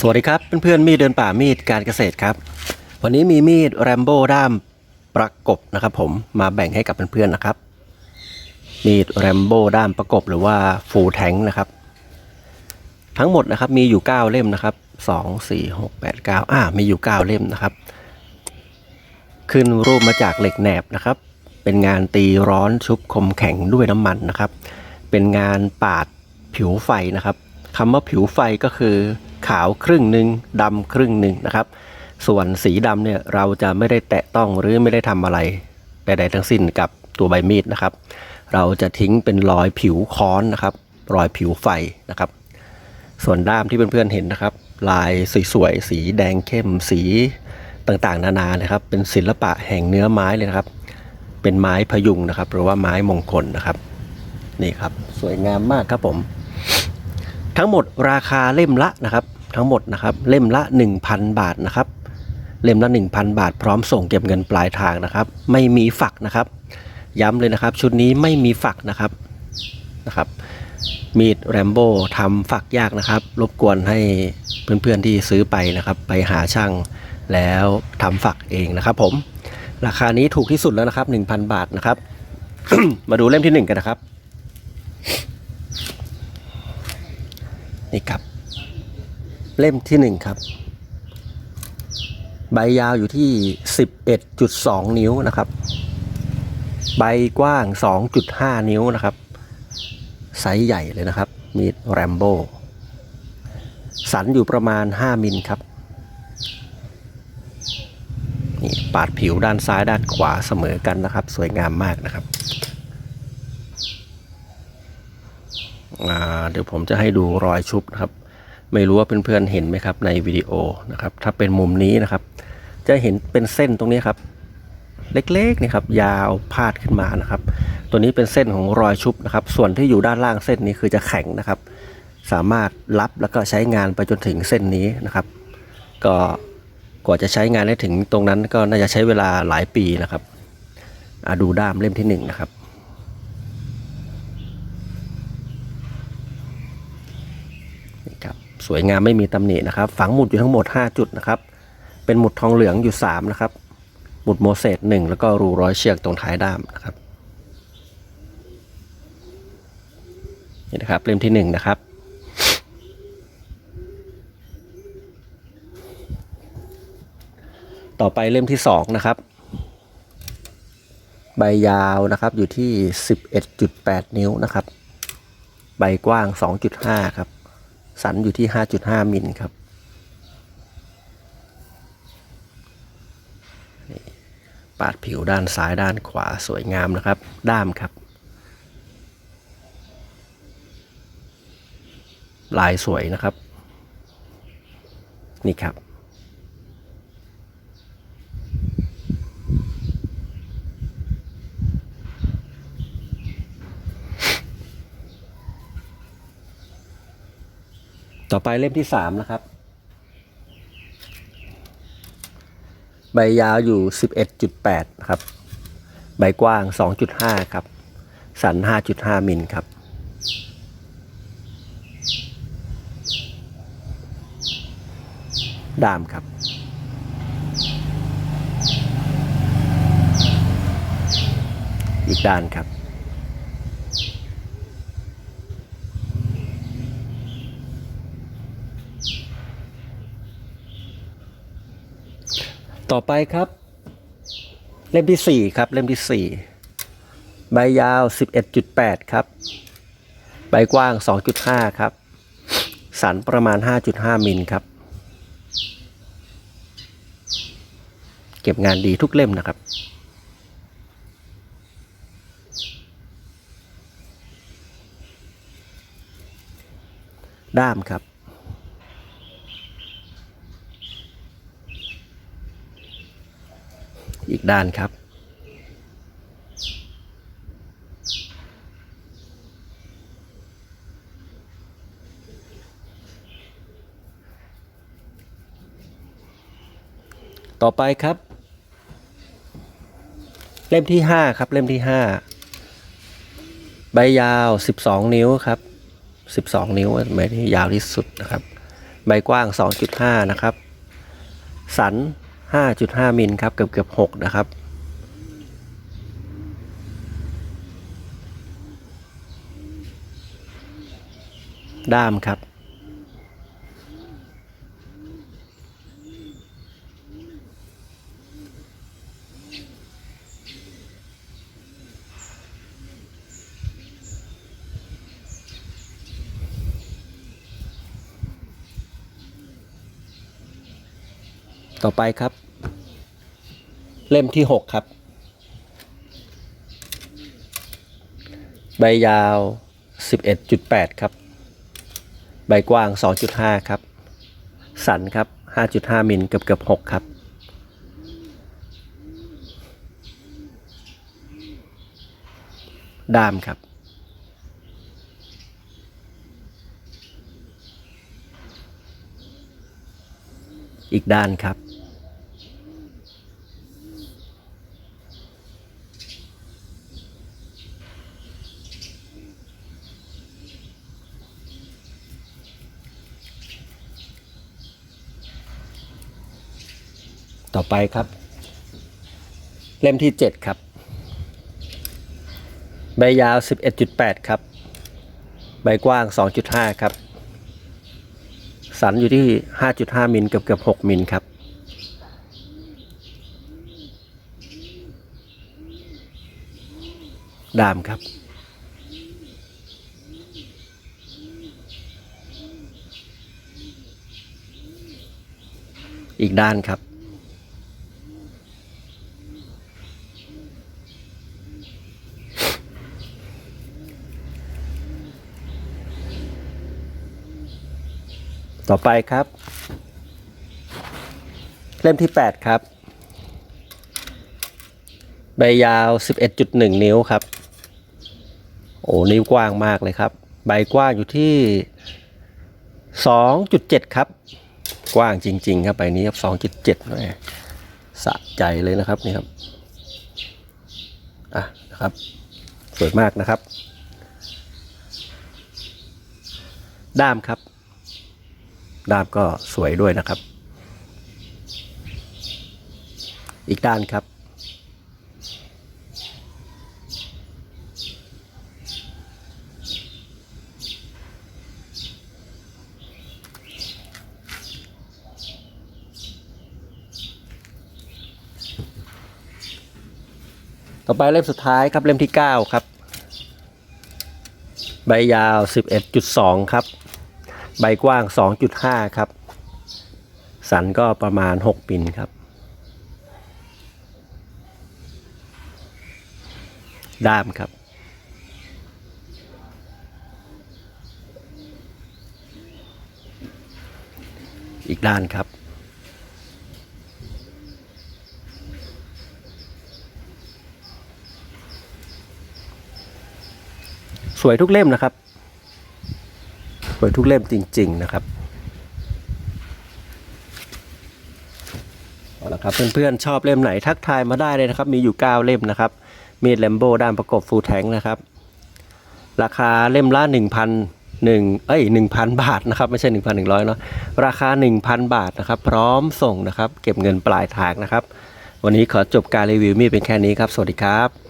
สวัสดีครับเพื่อนๆมีดเดินป่ามีดการเกษตรครับ วันนี้มีมีดแรมโบ้ด้ามประกบนะครับ ผมมาแบ่งให้กับเพื่อนๆนะครับ มีดแรมโบ้ด้ามประกบหรือว่าฟูแทงนะครับ ทั้งหมดนะครับมีอยู่ 9 เล่มนะครับ 2 4 6 8 9อ่ามีอยู่ 9 เล่มนะครับ ขึ้นรูปมาจากเหล็กแหนบนะครับ เป็นงานตีร้อนชุบคมแข็งด้วยน้ำมันนะครับ เป็นงานปาดผิวไฟนะครับคำว่าผิวไฟก็คือ ขาวครึ่งหนึ่งดำครึ่งหนึ่งนะครับ ส่วนสีดำเนี่ยเราจะไม่ได้แตะต้องหรือไม่ได้ทำอะไรใดๆทั้งสิ้นกับตัวใบมีดนะครับ เราจะทิ้งเป็นรอยผิวค้อนนะครับ รอยผิวไฟนะครับ ส่วนด้ามที่เพื่อนๆเห็นนะครับ ลายสวยๆสีแดงเข้มสีต่างๆ นานานะครับ เป็นศิลปะแห่งเนื้อไม้เลยนะครับ เป็นไม้พยุงนะครับ หรือว่าไม้มงคลนะครับ นี่ครับ สวยงามมากครับผม ทั้งหมดราคาเล่มละนะครับ ทั้งหมดนะครับ เล่มละ 1,000 บาทนะครับ เล่มละ 1,000 บาท พร้อมส่งเก็บเงินปลายทางนะครับ ไม่มีฝักนะครับ ย้ำเลยนะครับ ชุดนี้ไม่มีฝักนะครับนะครับมีดแรมโบ้ทำฝักยากนะครับ รบกวนให้เพื่อนๆที่ซื้อไปนะครับ ไปหาช่างแล้วทำฝักเองนะครับ ผม ราคานี้ถูกที่สุดแล้วนะครับ 1,000 บาทนะครับ มาดูเล่มที่ 1 กันนะครับ นี่ครับ เล่มที่1ครับ ใบยาวอยู่ที่ 11.2 นิ้วนะครับ ใบกว้าง 2.5 นิ้วนะครับ ไซส์ใหญ่เลยนะครับ มีดแรมโบ้สันอยู่ประมาณ 5 มิลครับนี่ปาดผิวด้านซ้ายด้านขวาเสมอกันนะครับ สวยงามมากนะครับเดี๋ยวผมจะให้ดูรอยชุบนะครับ ไม่รู้ว่าเพื่อนๆเห็นไหมครับในวิดีโอนะครับ ถ้าเป็นมุมนี้นะครับ จะเห็นเป็นเส้นตรงนี้ครับ เล็กๆนี่ครับยาวพาดขึ้นมานะครับ ตัวนี้เป็นเส้นของรอยชุบนะครับ ส่วนที่อยู่ด้านล่างเส้นนี้คือจะแข็งนะครับ สามารถรับแล้วก็ใช้งานไปจนถึงเส้นนี้นะครับ ก็กว่าจะใช้งานได้ถึงตรงนั้นก็น่าจะใช้เวลาหลายปีนะครับดูด้ามเล่มที่หนึ่งนะครับ นี่ครับ สวยงามไม่มีตำหนินะครับ ฝังหมุดอยู่ทั้งหมด 5 จุดนะครับ เป็นหมุดทองเหลืองอยู่ 3 นะครับ หมุดโมเสสหนึ่งแล้วก็รูร้อยเชือกตรงท้ายด้ามนะครับนี่นะครับเล่มที่หนึ่งนะครับ ต่อไปเล่มที่สองนะครับ ใบยาวนะครับอยู่ที่ 11.8 นิ้วนะครับ ใบกว้าง 2.5 ครับ สันอยู่ที่ 5.5 มิลครับ ปาดผิวด้านซ้ายด้านขวาสวยงามนะครับ ด้ามครับ ลายสวยนะครับ นี่ครับ ต่อไปเล่มที่สามนะครับ ใบยาวอยู่ 11.8นะครับ ใบกว้าง 2.5 ครับ สัน 5.5 มิลครับ ด้ามครับอีกด้านครับ ต่อไปครับ เล่มที่ 4 ครับ เล่มที่ 4 ใบยาว 11.8 ครับ ใบกว้าง 2.5 ครับ สันประมาณ 5.5 มิลครับ เก็บงานดีทุกเล่มนะครับด้ามครับ อีก ด้านครับ ต่อไปครับ เล่มที่ 5 ครับ เล่มที่ 5 ใบยาว 12 นิ้วครับ 12 นิ้วใบที่ยาวที่สุดนะครับ ใบกว้าง 2.5 นะครับ สัน 5.5 มิลครับเกือบเกือบ6นะครับ ด้ามครับ ต่อไปครับ เล่มที่6ครับ ใบยาว 11.8 ครับ ใบกว้าง 2.5 ครับ สันครับ 5.5 มิลเกือบเกือบ6ครับ ด้ามครับอีกด้านครับ ต่อไปครับ เล่มที่ 7 ครับ ใบยาว 11.8 ครับ ใบกว้าง 2.5 ครับ สันอยู่ที่ 5.5 มิลเกือบเกือบ6มิลครับ ดามครับอีกด้านครับ ต่อไปครับ เล่มที่ 8 ครับ ใบยาว 11.1 นิ้วครับ โอ้นิ้วกว้างมากเลยครับ ใบกว้างอยู่ที่ 2.7 ครับ กว้างจริง ๆ ครับใบนี้ครับ 2.7แหมสะใจเลยนะครับนี่ครับอะนะครับ สวยมากนะครับ ด้ามครับ ด้ามก็สวยด้วยนะครับ อีกด้านครับ ต่อไปเล่มสุดท้ายครับเล่มที่ 9 ครับ ใบยาว 11.2 ครับ ใบกว้าง 2.5 ครับ สันก็ประมาณ6มิลครับ ด้ามครับ อีกด้านครับสวยทุกเล่มนะครับ สวยทุกเล่มจริง ๆ นะครับเอาละครับเพื่อนๆชอบเล่มไหนทักทายมาได้เลยนะครับ มีอยู่ 9 เล่มนะครับ มีดแลมโบด้านประกบฟูลแทงนะครับราคาเล่มละ1,000 1เอ้ย1,000 บาทนะครับ ไม่ใช่ 1,100เนาะราคา 1,000 บาทนะครับ พร้อมส่งนะครับ เก็บเงินปลายทางนะครับ วันนี้ขอจบการรีวิวมีดเป็นแค่นี้ครับ สวัสดีครับ